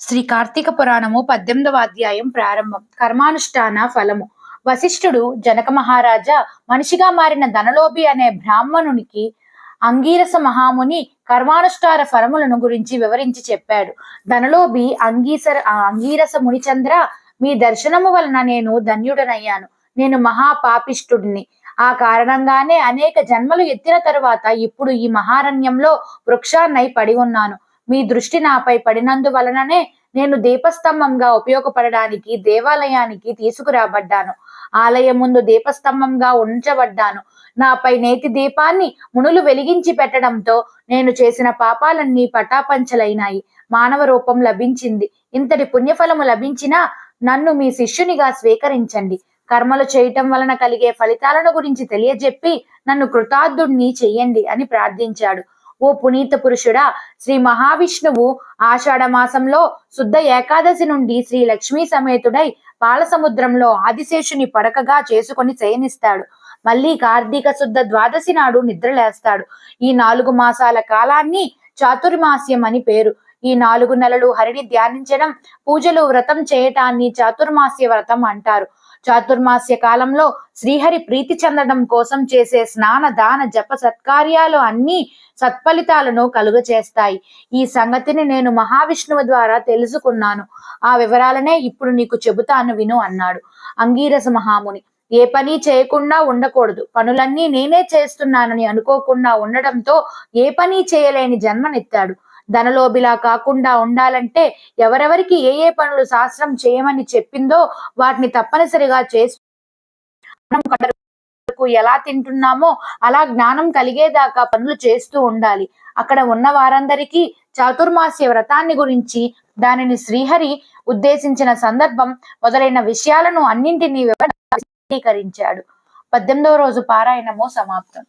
శ్రీ కార్తీక పురాణము పద్దెనిమిదవ అధ్యాయం ప్రారంభం. కర్మానుష్ఠాన ఫలము. వశిష్ఠుడు జనక మహారాజా మనిషిగా మారిన ధనలోభి అనే బ్రాహ్మణునికి అంగీరస మహాముని కర్మానుష్ఠాన ఫలములను గురించి వివరించి చెప్పాడు. ధనలోభి అంగీసర ఆ అంగీరస మునిచంద్ర మీ దర్శనము వలన నేను ధన్యుడనయ్యాను. నేను మహా పాపిష్ఠుడిని ఆ కారణంగానే అనేక జన్మలు ఎత్తిన తరువాత ఇప్పుడు ఈ మహారణ్యంలో వృక్షాన్నై పడి ఉన్నాను. మీ దృష్టి నాపై పడినందువలననే నేను దీపస్తంభంగా ఉపయోగపడడానికి దేవాలయానికి తీసుకురాబడ్డాను. ఆలయం ముందు దీపస్తంభంగా ఉంచబడ్డాను. నాపై నేతి దీపాన్ని మునులు వెలిగించి పెట్టడంతో నేను చేసిన పాపాలన్నీ పటాపంచలైనాయి. మానవ రూపం లభించింది. ఇంతటి పుణ్యఫలము లభించినా నన్ను మీ శిష్యునిగా స్వీకరించండి. కర్మలు చేయటం వలన కలిగే ఫలితాలను గురించి తెలియజెప్పి నన్ను కృతార్థుణ్ణి చెయ్యండి అని ప్రార్థించాడు. ఓ పునీత పురుషుడా శ్రీ మహావిష్ణువు ఆషాఢ మాసంలో శుద్ధ ఏకాదశి నుండి శ్రీ లక్ష్మీ సమేతుడై పాలసముద్రంలో ఆదిశేషుని పడకగా చేసుకొని శయనిస్తాడు. మళ్ళీ కార్తీక శుద్ధ ద్వాదశి నాడు నిద్రలేస్తాడు. ఈ నాలుగు మాసాల కాలాన్ని చాతుర్మాస్యం అని పేరు. ఈ నాలుగు నెలలు హరిని ధ్యానించడం పూజలు వ్రతం చేయటాన్ని చాతుర్మాస్య వ్రతం అంటారు. చాతుర్మాస్య కాలంలో శ్రీహరి ప్రీతి చెందడం కోసం చేసే స్నాన దాన జప సత్కార్యాలు అన్నీ సత్ఫలితాలను కలుగచేస్తాయి. ఈ సంగతిని నేను మహావిష్ణువు ద్వారా తెలుసుకున్నాను. ఆ వివరాలనే ఇప్పుడు నీకు చెబుతాను విను అన్నాడు అంగీరస మహాముని. ఏ పని చేయకుండా ఉండకూడదు. పనులన్నీ నేనే చేస్తున్నానని అనుకోకుండా ఉండడంతో ఏ పని చేయలేని జన్మనెత్తాడు. ధనలోబిలా కాకుండా ఉండాలంటే ఎవరెవరికి ఏ ఏ పనులు శాస్త్రం చేయమని చెప్పిందో వాటిని తప్పనిసరిగా చేసి ఎలా తింటున్నామో అలా జ్ఞానం కలిగేదాకా పనులు చేస్తూ ఉండాలి. అక్కడ ఉన్న వారందరికీ చాతుర్మాస్య వ్రతాన్ని గురించి దానిని శ్రీహరి ఉద్దేశించిన సందర్భం మొదలైన విషయాలను అన్నింటినీ వివరించాడు పద్దెనిమిదవ రోజు పారాయణము సమాప్తం.